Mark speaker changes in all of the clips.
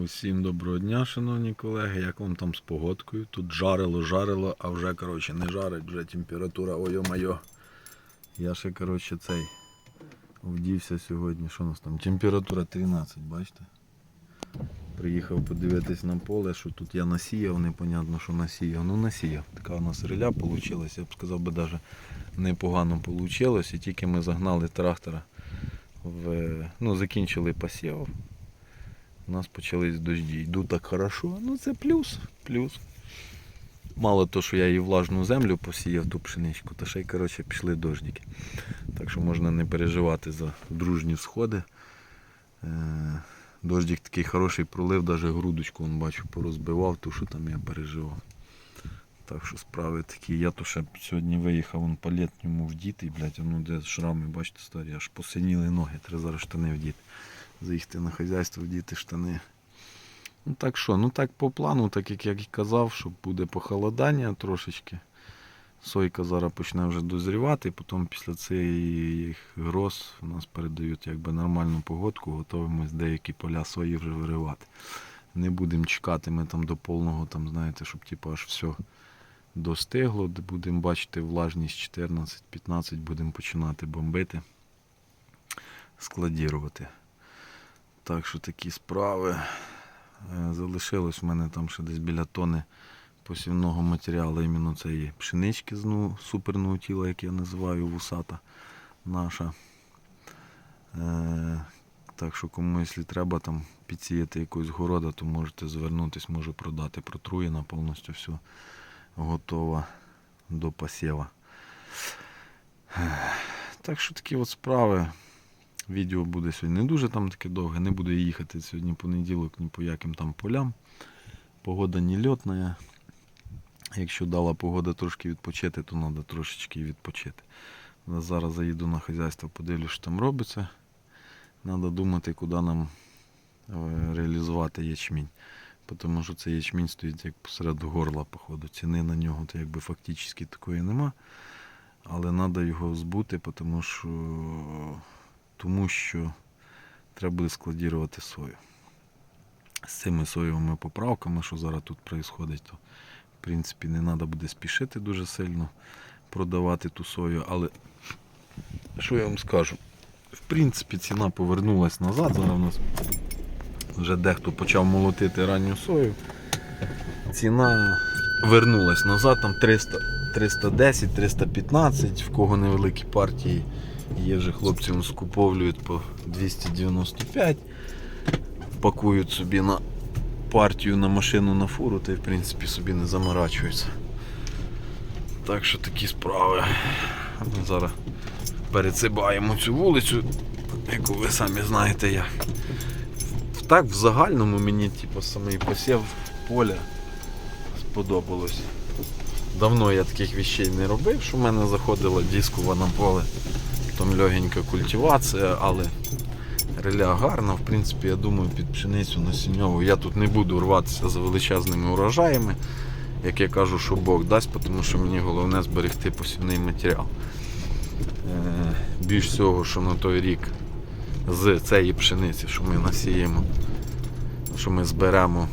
Speaker 1: Усім доброго дня, шановні колеги. Як вам там з погодкою? Тут жарило, жарило, а вже коротше не жарить, вже температура, ой-о-майо. Я ще коротше цей вдівся сьогодні. Що у нас там? Температура 13, бачите? Приїхав подивитись на поле, що тут я насіяв, непонятно, що насіяв. Ну насіяв. Така у нас риля вийшла, я б сказав би навіть непогано вийшло. І тільки ми загнали трактора в. Ну, закінчили посів. У нас почались дожді. Йду так хорошо. Ну це плюс. плюс. Мало то, що я її влажну землю посіяв ту пшеничку, та ще й коротше, пішли дождики. Так що можна не переживати за дружні сходи. Е, Дождик такий хороший пролив, навіть грудочку вон, бачу, порозбивав, ту, що там я переживав. Так що справи такі. Я то ще сьогодні виїхав вон, по літньому вдіти, блядь, воно де шрами, бачите, старі, аж посиніли ноги, треба зараз штани вдіти заїхати на хазяйство, вдіти штани. Ну так що, ну так по плану, так як я і казав, що буде похолодання трошечки. Сойка зараз почне вже дозрівати, потім після цих гроз у нас передають якби нормальну погодку, готуємось деякі поля сої вже виривати. Не будемо чекати ми там до повного, там, знаєте, щоб типу, аж все достигло, будемо бачити влажність 14-15, будемо починати бомбити, складірувати. Так що такі справи. Е, Залишилось в мене там ще десь біля тони посівного матеріалу, іменно цієї пшенички з ну, суперного тіла, як я називаю, вусата наша. Е, так що кому, якщо треба там підсіяти якусь города, то можете звернутися, можу продати. Протруєна повністю все готова до посіва. Так що такі от справи. Відео буде сьогодні не дуже там таке довге, не буду їхати сьогодні понеділок ні по яким там полям. Погода не льотна. Якщо дала погода трошки відпочити, то треба трошечки відпочити. Зараз заїду на хазяйство, подивлюсь, що там робиться. Треба думати, куди нам е, реалізувати ячмінь. Тому що цей ячмінь стоїть як посеред горла, походу. Ціни на нього то якби фактично такої нема. Але треба його збути, тому що тому що треба буде складірувати сою. З цими соєвими поправками, що зараз тут відбувається, то в принципі не треба буде спішити дуже сильно продавати ту сою. Але що я вам скажу? В принципі, ціна повернулась назад. Зараз у нас вже дехто почав молотити ранню сою. Ціна вернулась назад, там 300, 310, 315, в кого невеликі партії. Є вже хлопці скуповлюють по 295, пакують собі на партію на машину на фуру, та й в принципі собі не заморачуються. Так що такі справи. Зараз перецибаємо цю вулицю, яку ви самі знаєте як. Так в загальному мені типу, самий посів поля сподобалось. Давно я таких вещей не робив, що в мене заходила дискова на поле там легенька культивація, але реля гарна. В принципі, я думаю, під пшеницю насінньову я тут не буду рватися за величезними урожаями. Як я кажу, що Бог дасть, тому що мені головне зберегти посівний матеріал. Е, Більш всього, що на той рік з цієї пшениці, що ми насіємо, що ми зберемо,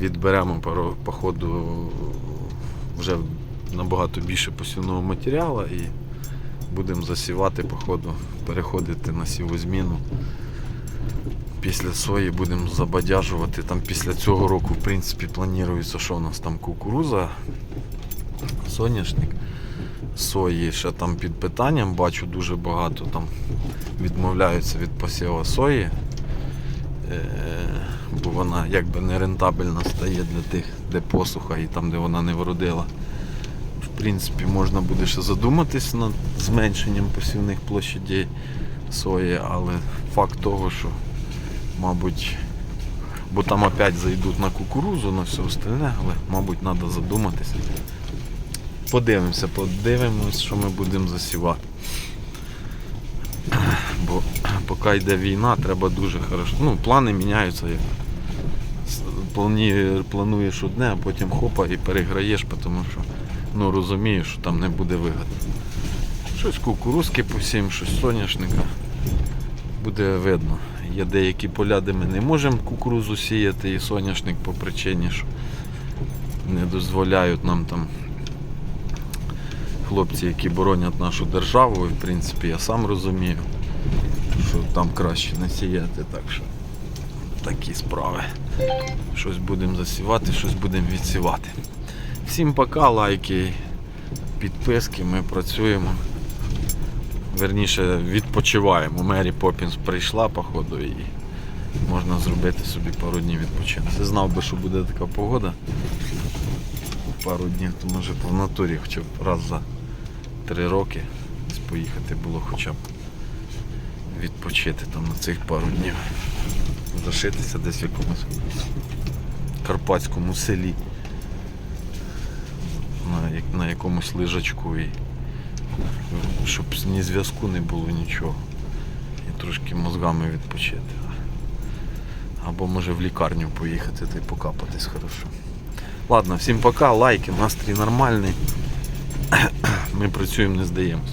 Speaker 1: відберемо по ходу вже набагато більше посівного матеріалу і будемо засівати, по ходу, переходити на сівозміну. Після сої будемо забадяжувати. Там після цього року, в принципі, планується, що у нас там кукуруза, соняшник, сої ще там під питанням, бачу дуже багато там відмовляються від посіву сої, е, бо вона якби не рентабельна стає для тих, де посуха і там, де вона не вродила. В принципі, можна буде ще задуматись над зменшенням посівних площадей сої, але факт того, що, мабуть, бо там опять зайдуть на кукурузу, на все остальне, але, мабуть, треба задуматися. Подивимося, подивимось, що ми будемо засівати. Бо поки йде війна, треба дуже хорошо. Ну, плани міняються. Плануєш одне, а потім хопа і переграєш, тому що ну, розумієш, що там не буде вигоди. Щось кукурузки посім, щось соняшника. Буде видно. Є деякі поля, де ми не можемо кукурузу сіяти і соняшник по причині, що не дозволяють нам там хлопці, які боронять нашу державу. І, в принципі, я сам розумію, що там краще не сіяти. Так що такі справи. Щось будемо засівати, щось будемо відсівати. Всім пока, лайки, підписки, ми працюємо. Верніше відпочиваємо. Мері Поппінс прийшла, походу, і можна зробити собі пару днів відпочинку. Я знав би, що буде така погода. Пару днів, то може по натурі хоча б раз за три роки поїхати було хоча б відпочити там на цих пару днів. Зашитися десь в якомусь карпатському селі. На, якомусь лижачку і щоб ні зв'язку не було нічого. І трошки мозгами відпочити. Або може в лікарню поїхати та й покапатись хорошо. Ладно, всім пока, лайки, настрій нормальний. Ми працюємо, не здаємось.